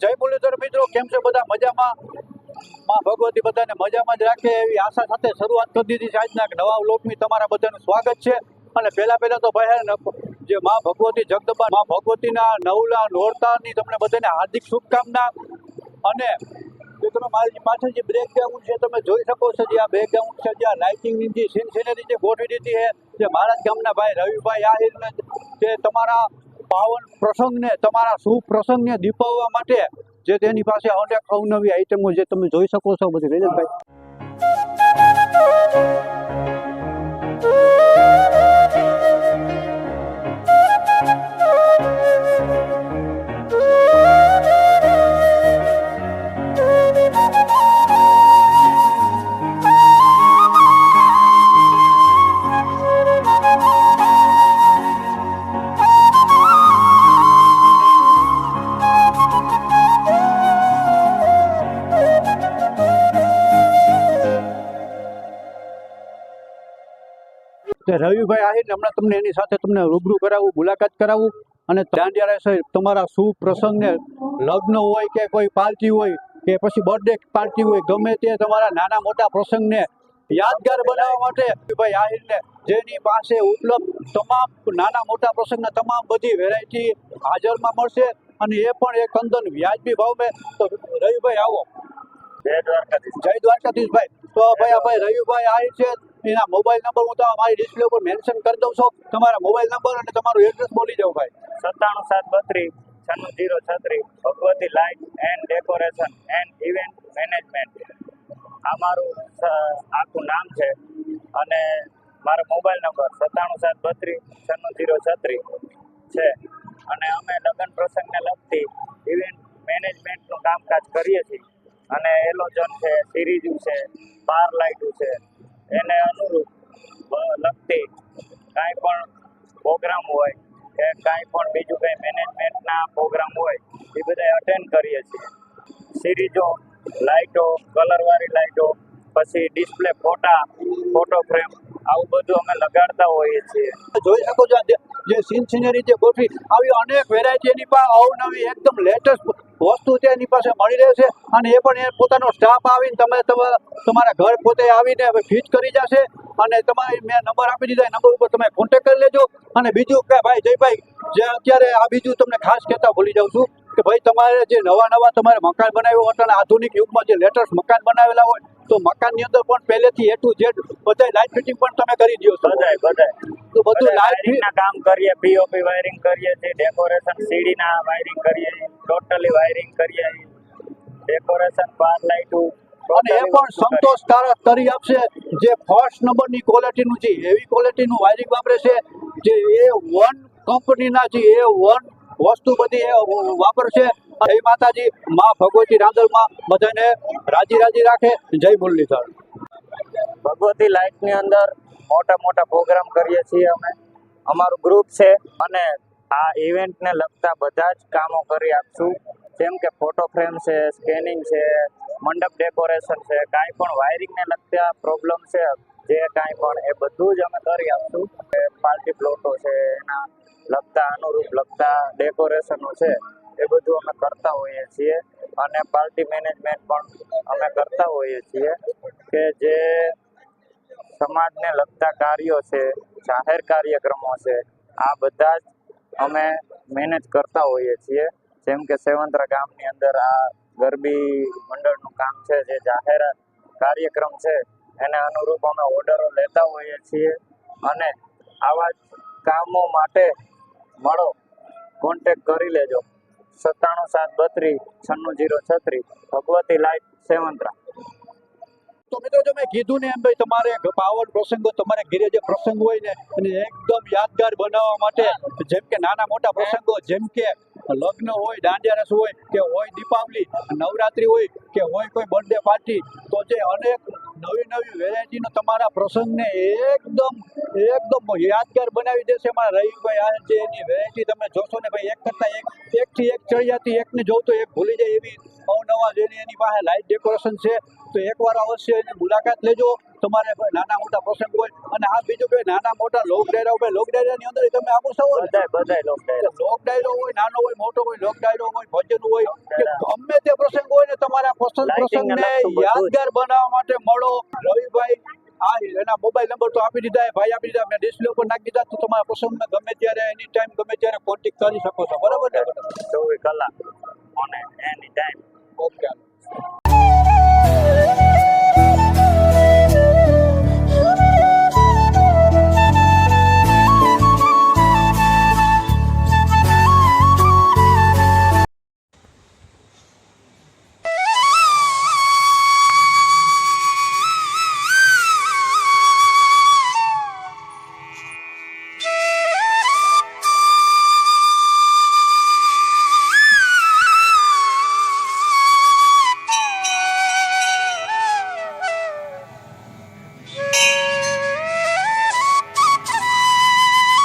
જય મુરલીધર મિત્રો, કેમ છે બધા? મજામાં? માં ભગવતી બધાને મજામાં જ રાખે એવી આશા સાથે શરૂઆત કરી દીધી છે આજના નવા લોકની તમારા બધાનું સ્વાગત છે. અને પહેલા પહેલા તો ભાઈ જે માં ભગવતી જગદંબા, માં ભગવતીના નવલા નોરતાની તમને બધાને હાર્દિક શુભકામના અને જે તમે મારી પાછળ જે બ્રેકગ્રાઉન્ડ છે, તમે જોઈ શકો છો જે આ બ્રેકગ્રાઉન્ડ છે, જે આ લાઇટિંગની જે સીન સિનેરી જે ગોઠવી દીધી છે, જે મહારાજ ગામના ભાઈ રવિભાઈ આહિરને જે તમારા પાવન પ્રસંગને તમારા શુભ પ્રસંગને દીપાવવા માટે જે તેની પાસે અનેક અવનવી આઈટમો જે તમે જોઈ શકો છો બધી. રજતભાઈ તે રવિભાઈ આહિર હમણાં તમને એની સાથે તમને રૂબરૂ કરાવું મુલાકાત કરાવું અને દાંડિયા રહેશે તમારા શુભ પ્રસંગને લગ્ન હોય કે કોઈ પાર્ટી હોય કે પછી બર્થડે પાર્ટી હોય ગમે તે તમારા નાના મોટા પ્રસંગને યાદગાર બનાવવા માટે રવિભાઈ આહિરને જેની પાસે ઉપલબ્ધ તમામ નાના મોટા પ્રસંગના તમામ બધી વેરાયટી હાજરમાં મળશે અને એ પણ એક અંદન વ્યાજબી ભાવે તો રવિભાઈ આવો. જય દ્વારકાધીશ. જય દ્વારકાધીશભાઈ. તો ભાઈ આ ભાઈ રવિભાઈ આહિર છે. એના મોબાઈલ નંબર હું તો મારી ડિસ્પ્લે ઉપર મેન્શન કરી દઉં છું. તમારા મોબાઈલ નંબર અને તમારું એડ્રેસ બોલી જાઓ ભાઈ. સત્તાણું સાત બત્રીસ, છન્નું જીરો છત્રીસ, Bhagwati light and decoration and event management આ મારું આખું નામ છે અને મારો મોબાઈલ નંબર સત્તાણું સાત બત્રીસ, છન્નું જીરો છત્રીસ છે. અને અમે લગ્ન પ્રસંગને લગતી ઇવેન્ટ મેનેજમેન્ટનું કામકાજ કરીએ છીએ. અને એલોજન છે, સિરીઝ છે, બાર લાઇટું છે એને અનુરૂપ લગતી કાંઈ પણ પ્રોગ્રામ હોય કે કાંઈ પણ બીજું કંઈ મેનેજમેન્ટના પ્રોગ્રામ હોય, એ બધા અટેન્ડ કરીએ છીએ. સિરીઝો લાઇટો કલરવાળી લાઇટો પછી ડિસ્પ્લે ફોટા ફોટો ફ્રેમ આવું બધું અમે લગાડતા હોઈએ છીએ. જોઈ શકો છો જે- જે સીન સિનેરી જે ગોઠવી, આવી અનેક વેરાયટી એની પાસે અવનવી એકદમ લેટેસ્ટ વસ્તુ છે એની પાસે મળી રહેશે અને એ પણ એ પોતાનો સ્ટાફ આવીને તમે તમારા ઘર પોતે આવીને ફિટ કરી જશે. અને તમારે મેં નંબર આપી દીધા નંબર ઉપર તમે કોન્ટેક્ટ કરી લેજો. અને બીજું કે ભાઈ, જયભાઈ, જે અત્યારે આ બીજું તમને ખાસ કહેતા ભૂલી જાઉં છું. કે ભાઈ તમારે જે નવા નવા તમારે મકાન બનાવ્યું હોય અને આધુનિક યુગમાં જે લેટેસ્ટ મકાન બનાવેલા હોય તો મકાનની અંદર પણ પહેલેથી એ ટુ ઝેડ બધા લાઇટ ફિટિંગ પણ તમે કરી દો છો. બધાય બધાય. તો બધું લાઇટ કામ કરીએ પીઓપી વાયરિંગ કરીએ છીએ ડેકોરેશન સીડીના વાયરિંગ કરીએ ટોટલી વાયરિંગ કરીએ. ડેકોરેશન બાર લાઇટું અને એ પણ સંતોષકારક કરી આપશે. જે ફર્સ્ટ નંબરની ક્વોલિટીનું છે એવી ક્વોલિટીનું વાયરિંગ વાપરે છે જે એ વન કંપનીના છે એ વન વસ્તુ બધી વાપરશે. જય માતાજી. મા ભગવતી રાંદલમાં બધાને રાજી રાજી રાખે. જય મુરલીધર. ભગવતી લાઇટની અંદર મોટા મોટા પ્રોગ્રામ કરીએ છીએ અમે. અમારું ગ્રુપ છે અને આ ઇવેન્ટને લગતા બધા જ કામો કરી આપશું. જેમ કે ફોટો ફ્રેમ છે સ્કેનિંગ છે, મંડપ ડેકોરેશન છે, કાંઈ પણ વાયરિંગને લગતા પ્રોબ્લેમ છે, જે કાંઈ પણ, એ બધું જ અમે કરી આપશું. પાર્ટી પ્લોટો છે, એના લગતા અનુરૂપ, લગતા ડેકોરેશનો છે, એ બધું અમે કરતા હોઈએ છીએ. અને પાર્ટી મેનેજમેન્ટ પણ અમે કરતા હોઈએ છીએ કે જે સમાજને લગતા કાર્યો છે, જાહેર કાર્યક્રમો છે, આ બધા જ અમે મેનેજ કરતા હોઈએ છીએ. જેમ કે સેવંતરા ગામની અંદર આ ગરબી મંડળનું કામ છે, જે જાહેર કાર્યક્રમ છે, એને અનુરૂપ અમે ઓર્ડરો લેતા હોઈએ છીએ. અને આવા જ કામો માટે મળો. કોન્ટેક કરી લેજો. સત્તાણું સાત બત્રીસ, છન્નું જીરો છત્રીસ. ભગવતી લાઇટ સેવંતરા તો મિત્રો, જો મેં કીધું ને એમ ભાઈ, તમારે પાવર પ્રસંગો, તમારે ઘરે જે પ્રસંગ હોય ને, એને એકદમ યાદગાર બનાવવા માટે, જેમ કે નાના મોટા પ્રસંગો, જેમ કે લગ્ન હોય દાંડિયા રસ હોય, કે હોય દીપાવલી, નવરાત્રી હોય, કે હોય કોઈ બર્થડે પાર્ટી તો જે અનેક નવી નવી વેરાયટીનો તમારા પ્રસંગને એકદમ એકદમ યાદગાર બનાવી દેશે અમારા રવિભાઈ. આ છે એની વેરાયટી તમે જોશો ને ભાઈ એક કરતા એક એકથી એક ચડિયાથી એકને જોઉં તો એક ભૂલી જાય એવી અવનવા જેની એની પાસે લાઇટ ડેકોરેશન છે. તો એકવાર અવશ્ય એની મુલાકાત લેજો. તમારે નાના મોટા પ્રસંગ હોય. અને આ બીજું કે નાના મોટા લોક ડાયરા હોય લોક ડાયરાની અંદર તમે આપો છો બધા બધા લોક લોકો લોક ડાયરો હોય નાનો હોય મોટો હોય લોક ડાયરો હોય ભજન હોય કે પ્રસંગ હોય ને તમારા પસંદ જ. યાદગાર બનાવવા માટે મળો. રવિભાઈ આ એના મોબાઈલ નંબર તો આપી દીધા ભાઈ આપી દીધા, મેં ડિસ્પ્લે ઉપર નાખી દીધા, તો તમારા પ્રસંગ ગમે ત્યારે એની ટાઈમ ગમે ત્યારે કોન્ટેક્ટ કરી શકો છો. બરાબર ને? ચોવીસ કલાક. અને એની ટાઈમ